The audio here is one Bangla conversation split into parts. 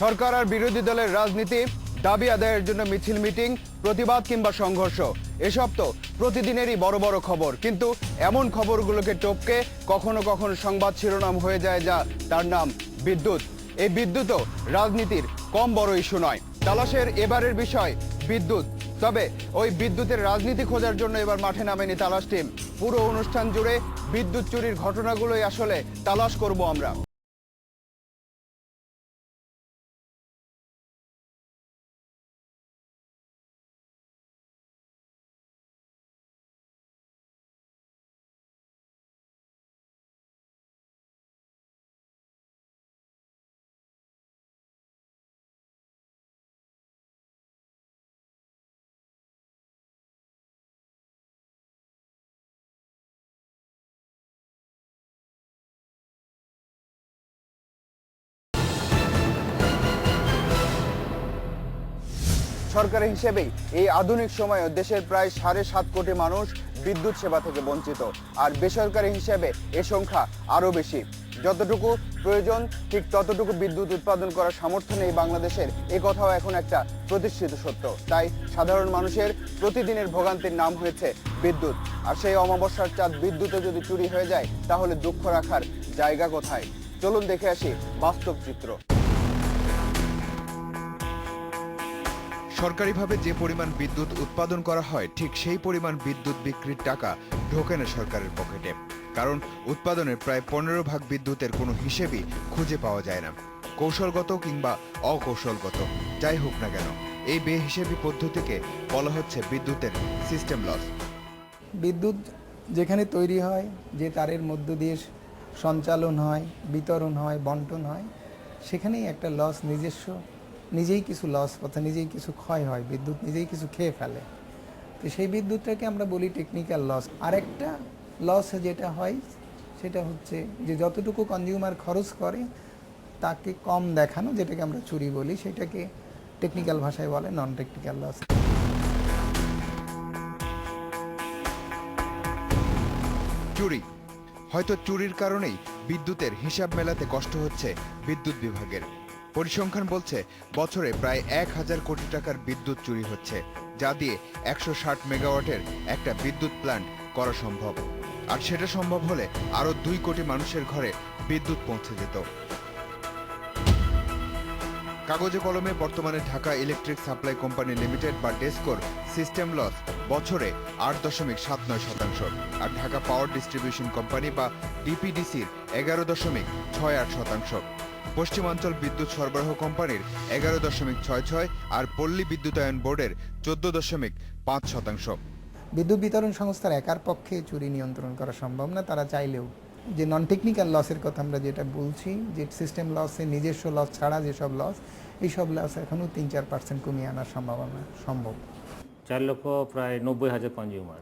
সরকার আর বিরোধী দলের রাজনীতি, দাবি আদায়ের জন্য মিছিল, মিটিং, প্রতিবাদ কিংবা সংঘর্ষ, এসব তো প্রতিদিনেরই বড় বড় খবর। কিন্তু এমন খবরগুলোকে টপকে কখনো কখনো সংবাদ শিরোনাম হয়ে যায় যা তার নাম বিদ্যুৎ। এই বিদ্যুৎও রাজনীতির কম বড় ইস্যু নয়। তালাশের এবারের বিষয় বিদ্যুৎ। তবে ওই বিদ্যুতের রাজনীতি খোঁজার জন্য এবার মাঠে নামেনি তালাশ টিম। পুরো অনুষ্ঠান জুড়ে বিদ্যুৎ চুরির ঘটনাগুলোই আসলে তালাশ করব আমরা। সরকারের হিসেবেই এই আধুনিক সময়ে দেশের প্রায় সাড়ে সাত কোটি মানুষ বিদ্যুৎ সেবা থেকে বঞ্চিত। আর বেসরকারি হিসেবে এ সংখ্যা আরও বেশি। যতটুকু প্রয়োজন, ঠিক ততটুকু বিদ্যুৎ উৎপাদন করার সামর্থ্য নেই বাংলাদেশের। এ কথাও এখন একটা প্রতিষ্ঠিত সত্য। তাই সাধারণ মানুষের প্রতিদিনের ভোগান্তির নাম হয়েছে বিদ্যুৎ। আর সেই অমাবস্যার চাঁদ বিদ্যুতে যদি চুরি হয়ে যায়, তাহলে দুঃখ রাখার জায়গা কোথায়? চলুন দেখে আসি বাস্তব চিত্র। সরকারিভাবে যে পরিমাণ বিদ্যুৎ উৎপাদন করা হয়, ঠিক সেই পরিমাণ বিদ্যুৎ বিক্রির টাকা ঢোকে না সরকারের পকেটে। কারণ উৎপাদনের প্রায় পনেরো ভাগ বিদ্যুতের কোনো হিসেবই খুঁজে পাওয়া যায় না। কৌশলগত কিংবা অকৌশলগত, যাই হোক না কেন, এই বে বেহিসেবি পদ্ধতিকে বলা হচ্ছে বিদ্যুতের সিস্টেম লস বিদ্যুৎ যেখানে তৈরি হয়, যে তারের মধ্য দিয়ে সঞ্চালন হয়, বিতরণ হয়, বন্টন হয়, সেখানেই একটা লস নিজস্ব নিজেই কিছু লস অর্থাৎ নিজেই কিছু ক্ষয় হয়, বিদ্যুৎ নিজেই কিছু খেয়ে ফেলে। তো সেই বিদ্যুৎটাকে আমরা বলি টেকনিক্যাল লস আরেকটা লস যেটা হয়, সেটা হচ্ছে যে যতটুকু কনজিউমার খরচ করে, তাকে কম দেখানো, যেটাকে আমরা চুরি বলি, সেটাকে টেকনিক্যাল ভাষায় বলে নন টেকনিক্যাল লস চুরি। হয়তো চুরির কারণেই বিদ্যুতের হিসাব মেলাতে কষ্ট হচ্ছে বিদ্যুৎ বিভাগের। পরিসংখ্যান বলছে, বছরে প্রায় এক হাজার কোটি টাকার বিদ্যুৎ চুরি হচ্ছে, যা দিয়ে একশো ষাট মেগাওয়াটের একটা বিদ্যুৎ প্ল্যান্ট করা সম্ভব। আর সেটা সম্ভব হলে আরও দুই কোটি মানুষের ঘরে বিদ্যুৎ পৌঁছে যেত। কাগজে কলমে বর্তমানে Dhaka electric supply company limited বা ডেসকোর সিস্টেম লস বছরে আট দশমিক সাত নয় শতাংশ, আর ঢাকা পাওয়ার ডিস্ট্রিবিউশন কোম্পানি বা ডিপিডিসির এগারো দশমিক ছয় আট শতাংশ। পশ্চিমাঞ্চল বিদ্যুৎ সরবরাহ কোম্পানির এগারো দশমিক ছয় ছয় আর পল্লী বিদ্যুতায়ন বোর্ডের চোদ্দ দশমিক পাঁচ শতাংশ। বিদ্যুৎ বিতরণ সংস্থার একার পক্ষে চুরি নিয়ন্ত্রণ করা সম্ভব না তারা চাইলেও। যে নন টেকনিক্যাল লসের কথা আমরা যেটা বলছি যে সিস্টেম লসে নিজস্ব লস ছাড়া যেসব লস এইসব লস এখনও তিন চার পার্সেন্ট কমিয়ে আনার সম্ভাবনা সম্ভব। চার লক্ষ প্রায় নব্বই হাজার কনজিউমার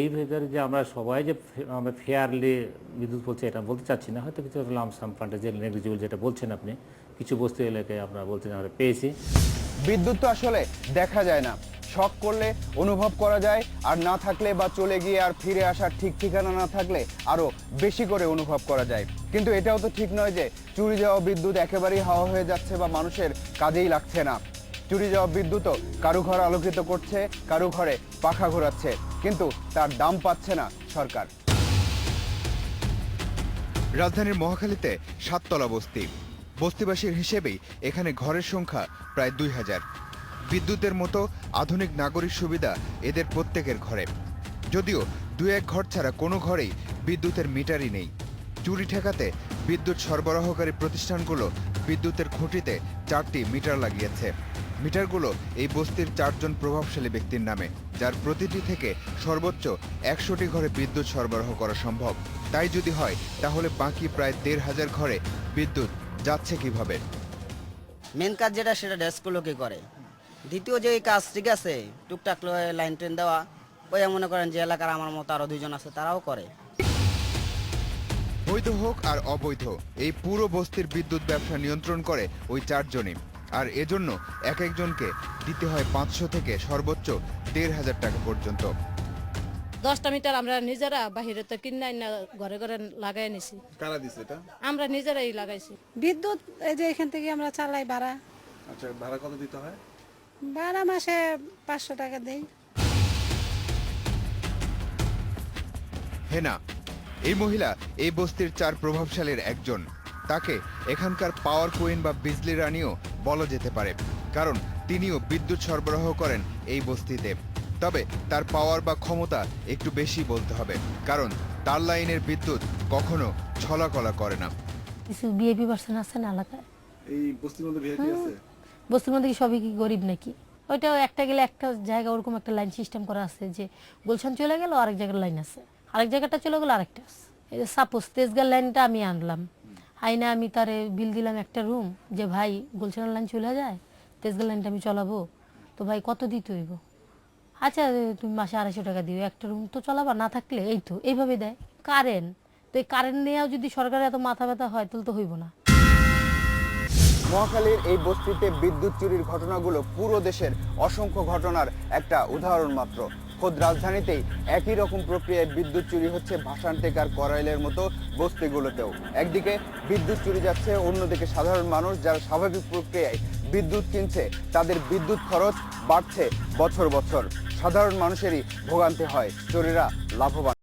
এই ভেতরে যে আমরা সবাই যে আমরা ফেয়ারলি বিদ্যুৎ বলছি, এটা বলতে চাচ্ছি না, হয়তো কিছু লামসাম ফান্ডে যে নেগলিজিবল যেটা বলছেন আপনি, কিছু বস্তু এলাকায় আমরা বলতে আমরা পেয়েছি। বিদ্যুৎ তো আসলে দেখা যায় না। শখ করলে অনুভব করা যায়, আর না থাকলে বা চলে গিয়ে আর ফিরে আসার ঠিক ঠিকানা না থাকলে আরও বেশি করে অনুভব করা যায়। কিন্তু এটাও তো ঠিক নয় যে চুরি যাওয়া বিদ্যুৎ একেবারেই হাওয়া হয়ে যাচ্ছে বা মানুষের কাজেই লাগছে না। চুরি যাওয়া বিদ্যুৎও কারু ঘর আলোকিত করছে কারু ঘরে পাখা ঘোরাচ্ছে। কিন্তু তার দাম পাচ্ছে না সরকার। রাজধানীর মহাখালীতে সাততলা বস্তি। বস্তিবাসীর হিসেবেই এখানে ঘরের সংখ্যা প্রায় দুই হাজার। বিদ্যুতের মতো আধুনিক নাগরিক সুবিধা এদের প্রত্যেকের ঘরে। যদিও দু এক ঘর ছাড়া কোনো ঘরেই বিদ্যুতের মিটারই নেই। চুরি ঠেকাতে বিদ্যুৎ সরবরাহকারী প্রতিষ্ঠানগুলো বিদ্যুতের খুঁটিতে চারটি মিটার লাগিয়েছে। মিটারগুলো এই বস্তির চারজন প্রভাবশালী ব্যক্তির নামে। যার প্রতিটি থেকে সর্বোচ্চ একশোটি ঘরে বিদ্যুৎ সরবরাহ করা সম্ভব। তাই যদি হয় তাহলে বাকি প্রায় দেড় হাজার ঘরে বিদ্যুৎ যাচ্ছে কীভাবে? মেন কাজ যেটা সেটা ডেস্কগুলোকে করে। দ্বিতীয় যে কাজ ঠিক আছে টুকটাক লাইন ট্রেন দেওয়া ওই মনে করেন যে এলাকার আমার মতো আরও দুইজন আছে তারাও করে। বৈধ হোক আর অবৈধ এই পুরো বস্তির বিদ্যুৎ ব্যবসা নিয়ন্ত্রণ করে ওই চারজনই। আর এজন্য এক একজনকে দিতে হয় পাঁচশো থেকে সর্বোচ্চ দেড় হাজার টাকা পর্যন্ত। দশটা মিটার আমরা নিজেরা বাহিরে তো কিনে না ঘরে ঘরে লাগাই নিছি। কারা দিছে এটা? আমরা নিজেরাই লাগাইছি। বিদ্যুৎ এই যে এখান থেকে আমরা চালাই ভাড়া। আচ্ছা ভাড়া কত দিতে হয়? ভাড়া মাসে পাঁচশো টাকা দেই। হেনা এই মহিলা এই বস্তির চার প্রভাবশালীর একজন। তাকে এখানকার পাওয়ার কুইন বা বিজলি রানীও বলা যেতে পারে কারণ তিনিও বিদ্যুৎ সরবরাহ করেন এই বস্তিতে। তবে তার পাওয়ার বা ক্ষমতা একটু বেশি বলতে হবে কারণ তার লাইনের বিদ্যুৎ কখনো ছলাকলা করে না। কিছু বিএপি পার্সন আছে না এলাকায় এই বস্তির মধ্যে ভিআইপি আছে? বস্তির মধ্যে কি সবই কি গরিব নাকি? ওইটাও একটা গেলে একটা জায়গা ওরকম একটা লাইন সিস্টেম করা আছে যে গুলশান চলে গেল আরেক জায়গার লাইন আছে। আরেক জায়গাটা চলে গেল আরেকটা আছে। এই যে সাপোজ তেজগার লাইনটা আমি আনলাম। আইনা আমি তারে বিল দিলাম একটা রুম যে ভাই গুলশানের লাইন চলে যায় তেজগার লাইনটা আমি চলাবো। তো ভাই কত দিতে হইব? আচ্ছা তুমি মাসে আড়াইশো টাকা দিও, একটা রুম তো চলাবা, না থাকলে এই তো, এইভাবে দেয়। কারেন্ট তো এই কারেন্ট নেওয়াও যদি সরকারের এত মাথা ব্যথা হয়, তাহলে তো হইব না। মহাখালীর এই বস্তিতে বিদ্যুৎ চুরির ঘটনাগুলো পুরো দেশের অসংখ্য ঘটনার একটা উদাহরণ মাত্র। খোদ রাজধানীতেই একই রকম প্রক্রিয়ায় বিদ্যুৎ চুরি হচ্ছে ভাসান টেকার করাইলের মতো বস্তিগুলোতেও। একদিকে বিদ্যুৎ চুরি যাচ্ছে, অন্যদিকে সাধারণ মানুষ যারা স্বাভাবিক প্রক্রিয়ায় বিদ্যুৎ কিনছে, তাদের বিদ্যুৎ খরচ বাড়ছে বছর বছর। সাধারণ মানুষেরই ভোগান্তি হয়, চোরেরা লাভবান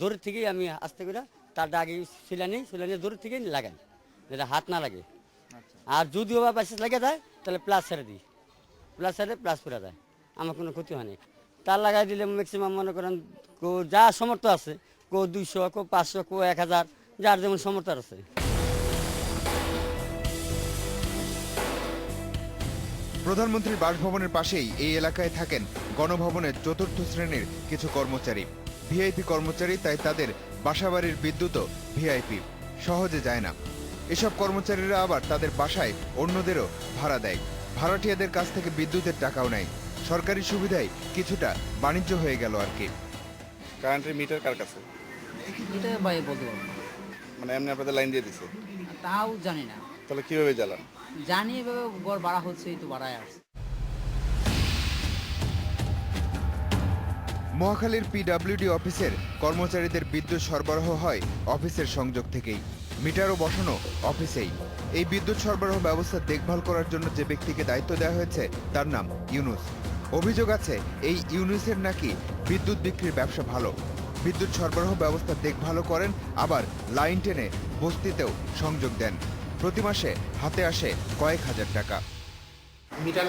দূর থেকেই আমি আস্তে করে তারটা আগে সিলানি সিলানি দূর থেকেই লাগাই যেটা হাত না লাগে। আর যদিও বা পাশে লেগে যায় তাহলে প্লাস ছেড়ে দিই। প্লাস ছেড়ে প্লাস করে দেয় আমার কোনো ক্ষতি হয়নি তার লাগাই দিলে ম্যাক্সিমাম মনে করেন কো যা সমর্থ আছে কো দুইশো কো পাঁচশো কো এক হাজার যার যেমন সমর্থ আছে। প্রধানমন্ত্রীর বাসভবনের পাশেই এই এলাকায় থাকেন গণভবনের চতুর্থ শ্রেণির কিছু কর্মচারী। ভিআইপি কর্মচারী তাই তাদের বাসাবাড়ির বিদ্যুৎও ভিআইপি। সহজে যায় না। এসব কর্মচারীরা আবার তাদের বাসায় অন্যদেরও ভাড়া দেয়। ভাড়াটিয়াদের কাছ থেকে বিদ্যুতের টাকাও নেয়। সরকারি সুবিধায় কিছুটা বাণিজ্য হয়ে গেল আর কি। কারেন্টের মিটার কার কাছে? এটা ভাই বলতে মানে এমনি আপনাদের লাইন দিয়ে দিছে। তাও জানি না। তাহলে কীভাবে জ্বালান? জানি এভাবে বাড়া হচ্ছে এই তো বাড়ায় আসছে। মহাখালীর পিডাব্লিউডি অফিসের কর্মচারীদের বিদ্যুৎ সরবরাহ হয় অফিসের সংযোগ থেকেই। মিটারও বসানো অফিসেই। এই বিদ্যুৎ সরবরাহ ব্যবস্থা দেখভাল করার জন্য যে ব্যক্তিকে দায়িত্ব দেওয়া হয়েছে, তার নাম ইউনুস। অভিযোগ আছে, এই ইউনুসের নাকি বিদ্যুৎ বিক্রির ব্যবসা ভালো। বিদ্যুৎ সরবরাহ ব্যবস্থা দেখভালও করেন, আবার লাইন টেনে বস্তিতেও সংযোগ দেন। প্রতি মাসে হাতে আসে কয়েক হাজার টাকা। মিটার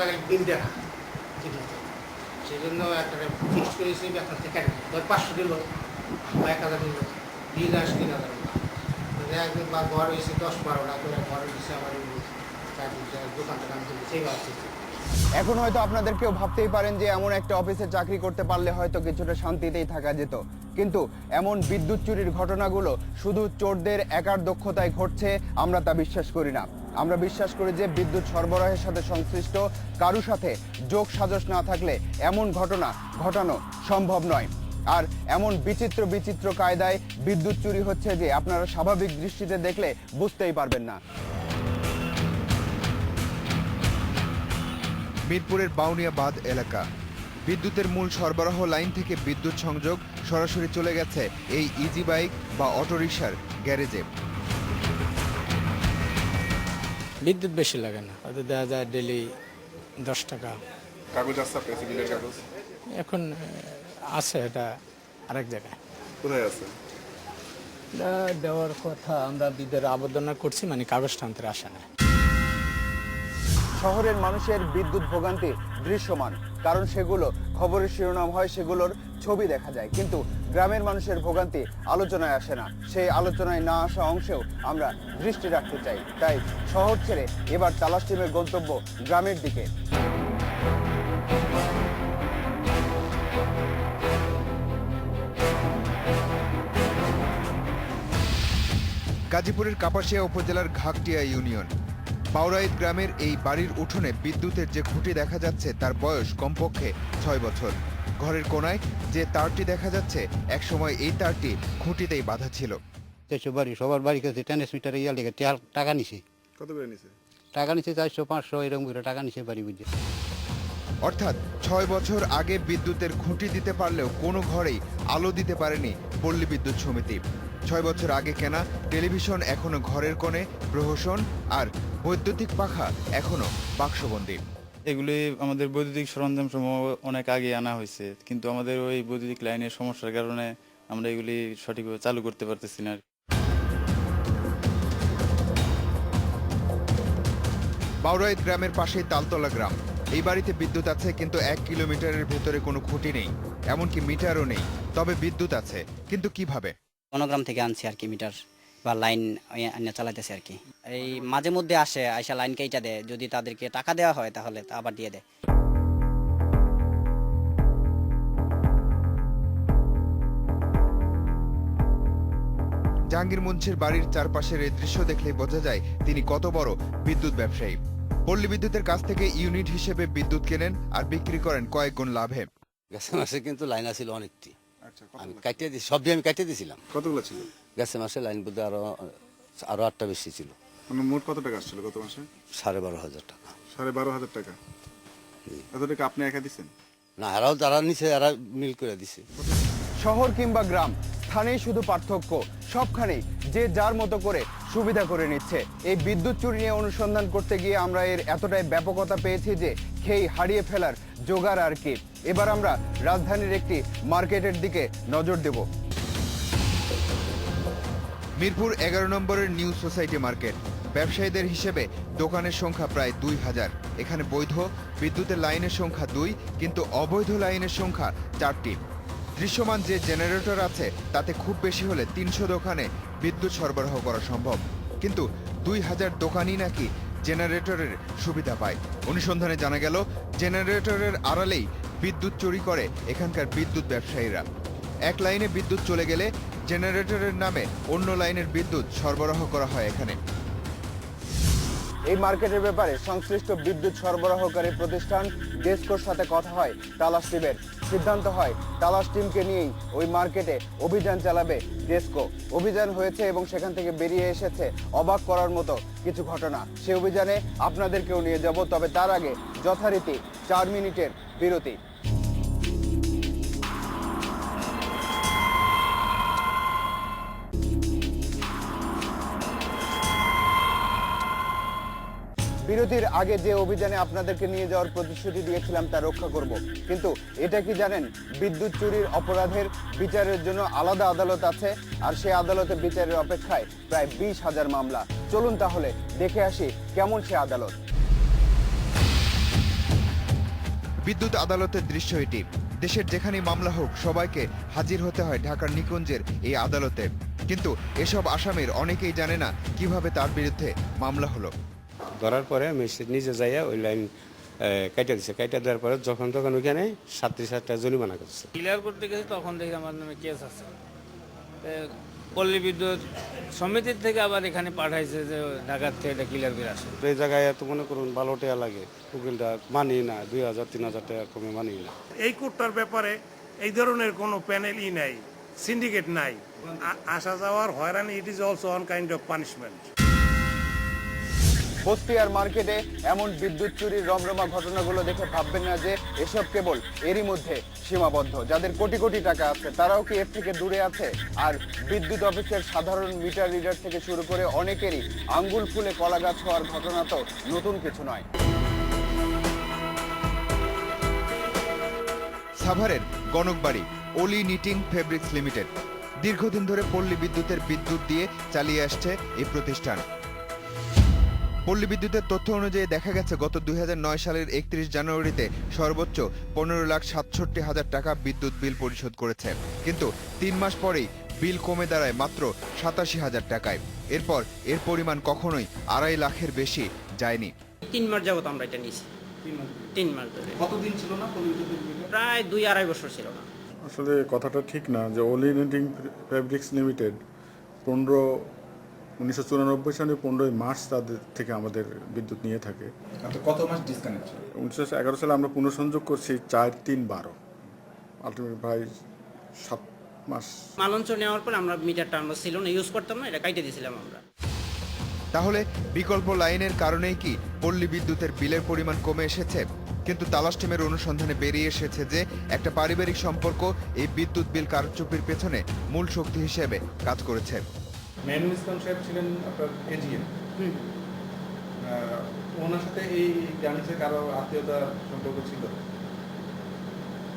ঠিক মতো সেই জন্য একটা করেছি থেকে পাঁচশো দিল, বা এক হাজার দিল আসে তিন হাজার একদিন বা ঘর হয়েছে দশ বারোটা করে ঘর হয়েছে আমার এখন হয়তো আপনাদের কেউ ভাবতেই পারেন যে এমন একটা অফিসে চাকরি করতে পারলে হয়তো কিছুটা শান্তিতেই থাকা যেত। কিন্তু এমন বিদ্যুৎ চুরির ঘটনাগুলো শুধু চোরদের একার দক্ষতায় ঘটছে, আমরা তা বিশ্বাস করি না। আমরা বিশ্বাস করি যে বিদ্যুৎ সরবরাহের সাথে সংশ্লিষ্ট কারু সাথে যোগ সাজস না থাকলে এমন ঘটনা ঘটানো সম্ভব নয়। আর এমন বিচিত্র বিচিত্র কায়দায় বিদ্যুৎ চুরি হচ্ছে যে আপনারা স্বাভাবিক দৃষ্টিতে দেখলে বুঝতেই পারবেন না। মিরপুরের বাউনিয়া বাঁধ এলাকা। বিদ্যুতের মূল সরবরাহ লাইন থেকে বিদ্যুৎ সংযোগ সরাসরি চলে গেছে এই ইজি বাইক বা অটোরিকশার গ্যারেজে। বিদ্যুৎ বেশি লাগে না। হয়তো দেখা যায় ডেলি দশ টাকা। কাগজ আছে কাগজ? এখন আছে এটা আরেক জায়গায়। কোথায় আছে? এটা দেওয়ার কথা আমরা বিদ্যুৎ আবেদন করছি মানে কাগজটা আনতে আসে না। শহরের মানুষের বিদ্যুৎ ভোগান্তি দৃশ্যমান কারণ সেগুলো খবরের শিরোনাম হয় সেগুলোর ছবি দেখা যায়। কিন্তু গ্রামের মানুষের ভোগান্তি আলোচনায় আসে না। সেই আলোচনায় না আসা অংশেও আমরা দৃষ্টি রাখতে চাই। তাই শহর ছেড়ে এবার তালাশ টিমের গন্তব্য গ্রামের দিকে। গাজীপুরের কাপাসিয়া উপজেলার ঘাকটিয়া ইউনিয়ন। পাউরাইত গ্রামের এই বাড়ির উঠোনে বিদ্যুতের যে খুঁটি দেখা যাচ্ছে, তার বয়স কমপক্ষে ছয় বছর। ঘরের কোনায় যে তারটি দেখা যাচ্ছে একসময় এই তারটি খুঁটিতেই বাঁধা ছিল। চারশো বাড়ি সবার বাড়ি কাছে ট্রান্সমিটার ইয়া লেগে টাকা নিছে। কত করে নিছে? টাকা নিছে চারশো পাঁচশো এরকম করে টাকা নিছে বাড়ি বুঝে। অর্থাৎ ছয় বছর আগে বিদ্যুতের খুঁটি দিতে পারলেও কোনো ঘরেই আলো দিতে পারেনি পল্লী বিদ্যুৎ সমিতি। ছয় বছর আগে কেনা টেলিভিশন এখনও ঘরের কোণে প্রহসন আর বৈদ্যুতিক পাখা এখনও বাক্সবন্দী। এগুলি আমাদের বৈদ্যুতিক সরঞ্জাম সমূহ অনেক আগে আনা হয়েছে। কিন্তু আমাদের ওই বৈদ্যুতিক লাইনের সমস্যার কারণে আমরা এগুলি সঠিকভাবে চালু করতে পারতেছি না বাউরাইত গ্রামের পাশেই তালতলা গ্রাম। এই বাড়িতে বিদ্যুৎ আছে কিন্তু এক কিলোমিটারের ভেতরে কোনো খুঁটি নেই। এমনকি মিটারও নেই। তবে বিদ্যুৎ আছে কিন্তু কীভাবে? বনগ্রাম থেকে আনছি আর কি মিটার। বা লাইন চালাইতেছে আর কি। এই মাঝে মধ্যে আসে আইসা লাইন কেইটা দেয় যদি তাদেরকে টাকা দেওয়া হয় তাহলে তা আবার দিয়ে দেয়। জাহাঙ্গীর মুন্সির বাড়ির চারপাশের এই দৃশ্য দেখলে বোঝা যায় তিনি কত বড় বিদ্যুৎ ব্যবসায়ী। পল্লী বিদ্যুতের কাছ থেকে ইউনিট হিসেবে বিদ্যুৎ কেনেন আর বিক্রি করেন কয়েক গুণ লাভে। গ্যাসে মাসে কিন্তু লাইন আছিল অনেকটি। আমি কাটিয়ে দিই সব দিয়ে আমি কাটিয়ে দিয়েছিলাম কতগুলো ছিল? গ্যাসে মাসে লাইন বুঝতে আরও আরও আটটা বেশি ছিল। মানে মোট কত টাকা আসছিল গত মাসে? সাড়ে বারো হাজার টাকা। সাড়ে বারো হাজার টাকা। এত টাকা আপনি একা দিচ্ছেন না এরাও যারা নিচে এরা মিল করে দিছে। শহর কিংবা গ্রাম স্থানেই শুধু পার্থক্য সবখানেই যে যার মতো করে সুবিধা করে নিচ্ছে। এই বিদ্যুৎ চুরি নিয়ে অনুসন্ধান করতে গিয়ে আমরা এর এতটাই ব্যাপকতা পেয়েছি যে খেই হারিয়ে ফেলার জোগাড় আর কি। এবার আমরা রাজধানীর একটি মার্কেটের দিকে নজর দেব। মিরপুর এগারো নম্বরের নিউ সোসাইটি মার্কেট। ব্যবসায়ীদের হিসেবে দোকানের সংখ্যা প্রায় দুই হাজার। এখানে বৈধ বিদ্যুতের লাইনের সংখ্যা দুই, কিন্তু অবৈধ লাইনের সংখ্যা চারটি। দৃশ্যমান যে জেনারেটর আছে, তাতে খুব বেশি হলে তিনশো দোকানে বিদ্যুৎ সরবরাহ করা সম্ভব। কিন্তু দুই হাজার দোকানই নাকি জেনারেটরের সুবিধা পায়। অনুসন্ধানে জানা গেল, জেনারেটরের আড়ালেই বিদ্যুৎ চুরি করে এখানকার বিদ্যুৎ ব্যবসায়ীরা। এক লাইনে বিদ্যুৎ চলে গেলে জেনারেটরের নামে অন্য লাইনের বিদ্যুৎ সরবরাহ করা হয় এখানে। এই মার্কেটের ব্যাপারে সংশ্লিষ্ট বিদ্যুৎ সরবরাহকারী প্রতিষ্ঠান ডেস্কোর সাথে কথা হয় তালাশ টিমের সিদ্ধান্ত হয়। তালাশ টিমকে নিয়েই ওই মার্কেটে অভিযান চালাবে ডেস্কো। অভিযান হয়েছে এবং সেখান থেকে বেরিয়ে এসেছে অবাক করার মতো কিছু ঘটনা। সে অভিযানে আপনাদেরকেও নিয়ে যাব, তবে তার আগে যথারীতি চার মিনিটের বিরতি। বিরতির আগে যে অভিযানে আপনাদেরকে নিয়ে যাওয়ার প্রতিশ্রুতি দিয়েছিলাম তা রক্ষা করব। কিন্তু এটা কি জানেন? বিদ্যুৎ চুরির অপরাধের বিচারের জন্য আলাদা আদালত আছে, আর সেই আদালতে বিচারের অপেক্ষায় প্রায় বিশ হাজার মামলা। চলুন তাহলে দেখে আসি কেমন সে আদালত। বিদ্যুৎ আদালতের দৃশ্য এটি। দেশের যেখানেই মামলা হোক, সবাইকে হাজির হতে হয় ঢাকার নিকুঞ্জের এই আদালতে। কিন্তু এসব আসামির অনেকেই জানে না কীভাবে তার বিরুদ্ধে মামলা হলো। ধরার পরে ম্যাজিস্ট্রেট নিজে যাইয়া ওই লাইন কাইটা দিছে। কাইটা দেওয়ার পরে যখন তখন ওইখানে সাতত্রিশ হাজার টাকা জরিমানা করছে। ক্লিয়ার করতে গেছি তখন দেখি আমার নামে কেস আছে। পল্লী বিদ্যুৎ সমিতির থেকে আবার এখানে পাঠাইছে যে ঢাকার থেকে এটা ক্লিয়ার করে আসে। এই জায়গায় এত মনে করুন ভালো টাকা লাগে উকিলটা মানি না দুই হাজার তিন হাজার টাকা কমে মানি না। এই কোর্টটার ব্যাপারে এই ধরনের কোনো প্যানেলই নাই সিন্ডিকেট নাই। আসা যাওয়ার হয়রানি it is also on kind of punishment বস্তিয়ার মার্কেটে এমন বিদ্যুৎ চুরির রমরমা ঘটনাগুলো দেখে ভাববেন না যে এসব কেবল এরই মধ্যে সীমাবদ্ধ। যাদের কোটি কোটি টাকা আছে, তারাও কি এর থেকে দূরে আছে? আর বিদ্যুৎ অফিসের সাধারণ মিটার রিডার থেকে শুরু করে অনেকেরই আঙ্গুল ফুলে কলা গাছ হওয়ার ঘটনা তো নতুন কিছু নয়। সাভারের গণকবাড়ি ওলি নিটিং ফেব্রিক্স লিমিটেড। দীর্ঘদিন ধরে পল্লী বিদ্যুতের বিদ্যুৎ দিয়ে চালিয়ে আসছে এই প্রতিষ্ঠান। পল্লী বিদ্যুতের তথ্য অনুযায়ী দেখা গেছে গত দুই সালের একত্রিশ জানুয়ারিতে সর্বোচ্চ পনেরো লাখ সাতষট্টি হাজার টাকা বিদ্যুৎ বিল পরিশোধ করেছে। কিন্তু তিন মাস পরেই বিল কমে দাঁড়ায় মাত্র সাতাশি হাজার টাকায়। এরপর এর পরিমাণ কখনোই আড়াই লাখের বেশি যায়নি। তিন মাস যাবত আমরা এটা নিয়েছি। তিন মাস ধরে? কতদিন ছিল না প্রায় দুই আড়াই বছর ছিল না। আসলে কথাটা ঠিক না যে ওলি নেটিং ফেব্রিক্স লিমিটেড পনেরো উনিশশো চুরানব্বই সালে পনেরোই মার্চ তাদের থেকে আমাদের বিদ্যুৎ নিয়ে থাকে। কত মাস ডিসকানেক্ট উনিশশো এগারো সালে আমরা পুনঃসংযোগ করছি চার তিন বারো। আলটিমেট প্রায় সাত মাস মালঞ্চ নেওয়ার পর আমরা মিটারটা আমরা ছিল না ইউজ করতাম না এটা কাইটে দিয়েছিলাম আমরা। তাহলে বিকল্প লাইনের কারণেই কি পল্লী বিদ্যুতের বিলের পরিমাণ কমে এসেছে? কিন্তু তালাশ টিমের অনুসন্ধানে বেরিয়ে এসেছে যে একটা পারিবারিক সম্পর্ক এই বিদ্যুৎ বিল কারচুপির পেছনে মূল শক্তি হিসেবে কাজ করেছে। মেন ইসলাম সাহেব ছিলেন আপনার এজিএম ওনার সাথে এই জানিসের কারও আত্মীয়তা সম্পর্ক ছিল?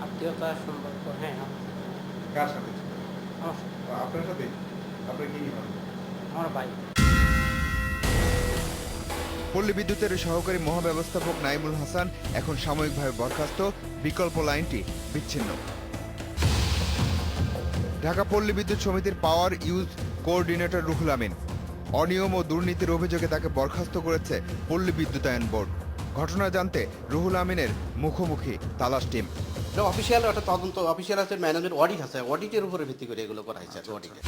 আত্মীয়তা সম্পর্ক হ্যাঁ কার সাথে ছিল? আপনার সাথে? আপনার কি আমার ভাই। পল্লী বিদ্যুতের সহকারী মহাব্যবস্থাপক নাইমুল হাসান এখন সাময়িকভাবে বরখাস্ত বিকল্প লাইনটি বিচ্ছিন্ন। ঢাকা পল্লী বিদ্যুৎ সমিতির power use coordinator Ruhul Amin. অনিয়ম ও দুর্নীতির অভিযোগে তাকে বরখাস্ত করেছে পল্লী বিদ্যুতায়ন বোর্ড। ঘটনা জানতে রুহুল আমিনের মুখোমুখি তালাশ টিম। অফিসিয়াল একটা তদন্ত অফিসিয়াল আছে ম্যানেজমেন্ট অডিট আছে অডিটের উপরে ভিত্তি করে এগুলো করা হয়েছে অডিটে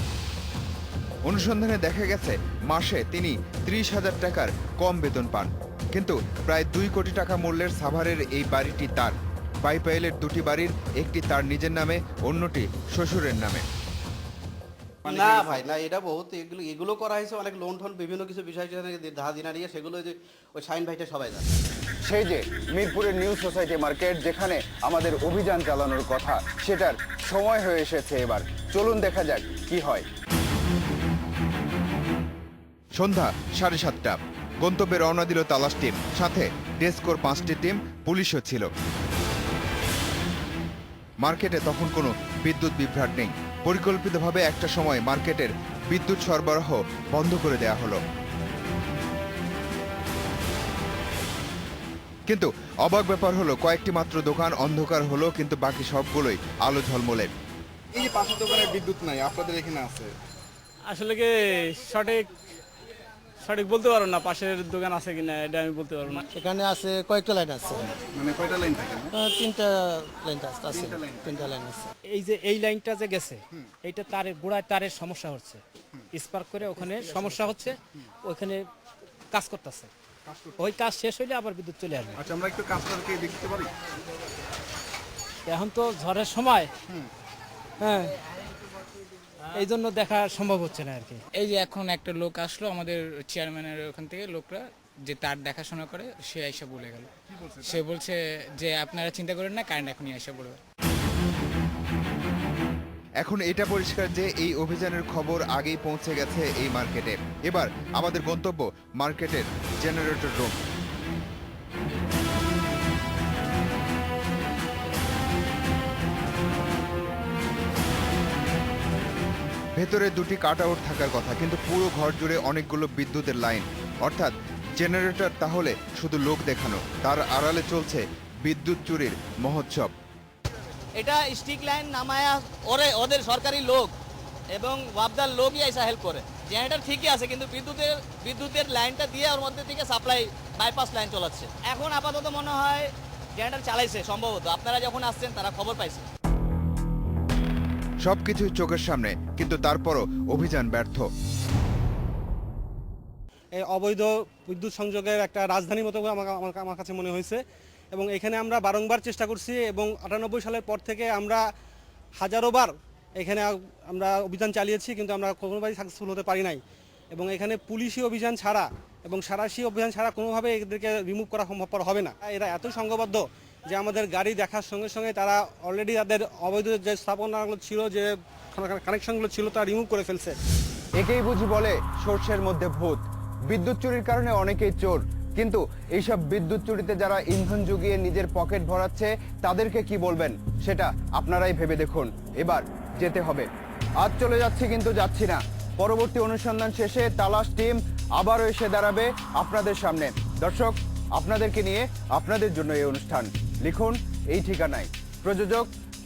অনুসন্ধানে দেখা গেছে মাসে তিনি ত্রিশ হাজার টাকার কম বেতন পান কিন্তু প্রায় দুই কোটি টাকা মূল্যের সাভারের এই বাড়িটি তার। বাইপাইলের দুটি বাড়ির একটি তার নিজের নামে অন্যটি শ্বশুরের নামে। না ভাই না এটা বহুত এগুলো এগুলো করা হয়েছে অনেক লোন টোন বিভিন্ন কিছু বিষয় ধার দিনা নিয়ে সেগুলো যে ওই শাইন ভাইটা সবাই জানে। সেই যে মিরপুরের নিউ সোসাইটি মার্কেট যেখানে আমাদের অভিযান চালানোর কথা সেটার সময় হয়ে এসেছে এবার। চলুন দেখা যাক কি হয়। সন্ধ্যা সাড়ে সাতটা। গন্তব্যে রওনা দিল তালাশ টিম। সাথে ডেস্কোর পাঁচটি টিম পুলিশও ছিল। মার্কেটে তখন কোনো বিদ্যুৎ বিভ্রাট নেই। পরিকল্পিতভাবে একটা সময় মার্কেটের বিদ্যুৎ সরবরাহ বন্ধ করে দেয়া হলো। কিন্তু অবাক ব্যাপার হলো কয়েকটি মাত্র দোকান অন্ধকার হলো কিন্তু বাকি সবগুলোই আলো ঝলমলে। এই যে পাশের দোকানে বিদ্যুৎ নাই আপনাদের এখানে আছে? আসলে কি সঠিক সঠিক বলতে পারব না পাশের দোকান আছে কিনা এটা আমি বলতে পারব না। এখানে আছে কয়েকটা লাইন আছে। মানে কয়টা লাইন থাকে? তিনটা লাইন আছে তিনটা লাইন আছে। এই যে এই লাইনটা যে গেছে এইটা তারের গোড়ায় তারের সমস্যা হচ্ছে। স্পার্ক করে ওখানে সমস্যা হচ্ছে ওখানে কাজ করতেছে। ওই কাজ শেষ হইলে আবার বিদ্যুৎ চলে আসবে। আচ্ছা আমরা একটু কাজটাকে দেখতে পারি? এখন তো ঝড়ের সময়। হ্যাঁ। এই জন্য দেখা সম্ভব হচ্ছে না আর কি। এই যে এখন একটা লোক আসলো আমাদের চেয়ারম্যানের ওখান থেকে লোকরা যে তার দেখাশোনা করে সে এসে বলে গেল। সে বলছে যে আপনারা চিন্তা করেন না কারেন্ট এখনই এসে পড়বে। এখন এটা পরিষ্কার যে এই অভিযানের খবর আগেই পৌঁছে গেছে এই মার্কেটে। এবার আমাদের গন্তব্য মার্কেটের জেনারেটর রুম ভেতরে দুটি কাট আউট থাকার কথা কিন্তু পুরো ঘর জুড়ে অনেকগুলো বিদ্যুতের লাইন। অর্থাৎ জেনারেটর তাহলে শুধু লোক দেখানো তার আড়ালে চলছে বিদ্যুৎ চুরির মহোৎসব। এটা স্টিক লাইন নামায়া ওরে ওদের সরকারি লোক এবং ওয়াবদার লোকই এসে হেল্প করে। জেনারেটর ঠিকই আছে কিন্তু বিদ্যুতের বিদ্যুতের লাইনটা দিয়ে ওর মধ্যে থেকে সাপ্লাই বাইপাস লাইন চলাচ্ছে। এখন আপাতত মনে হয় জেনারেটর চালাইছে সম্ভবত। আপনারা যখন আসছেন তারা খবর পাইছে। সবকিছুই চোখের সামনে। কিন্তু তারপরও অভিযান ব্যর্থ। এই অবৈধ বিদ্যুৎ সংযোগের একটা রাজধানীর মতো আমার কাছে মনে হয়েছে এবং এখানে আমরা বারংবার চেষ্টা করছি এবং আটানব্বই সালের পর থেকে আমরা হাজারোবার এখানে আমরা অভিযান চালিয়েছি কিন্তু আমরা কোনোভাবেই সাকসেসফুল হতে পারি নাই। এবং এখানে পুলিশি অভিযান ছাড়া এবং সারাশি অভিযান ছাড়া কোনোভাবে এদেরকে রিমুভ করা সম্ভবপর হবে না। এরা এত সংঘবদ্ধ যে আমাদের গাড়ি দেখার সঙ্গে সঙ্গে তারা অলরেডি তাদের অবৈধ যে স্থাপনাগুলো ছিল যে কানেকশনগুলো ছিল তা রিমুভ করে ফেলছে। একেই বুঝি বলে সর্ষের মধ্যে ভূত। বিদ্যুৎ চুরির কারণে অনেকেই চোর। কিন্তু এইসব বিদ্যুৎ চুরিতে যারা ইন্ধন জুগিয়ে নিজের পকেট ভরাচ্ছে, তাদেরকে কি বলবেন? সেটা আপনারাই ভেবে দেখুন। এবার যেতে হবে। আজ চলে যাচ্ছি কিন্তু যাচ্ছি না। পরবর্তী অনুসন্ধান শেষে তালাশ টিম আবারও এসে দাঁড়াবে আপনাদের সামনে। দর্শক, আপনাদেরকে নিয়ে আপনাদের জন্য এই অনুষ্ঠান। লিখুন এই ঠিকানায়। প্রযোজক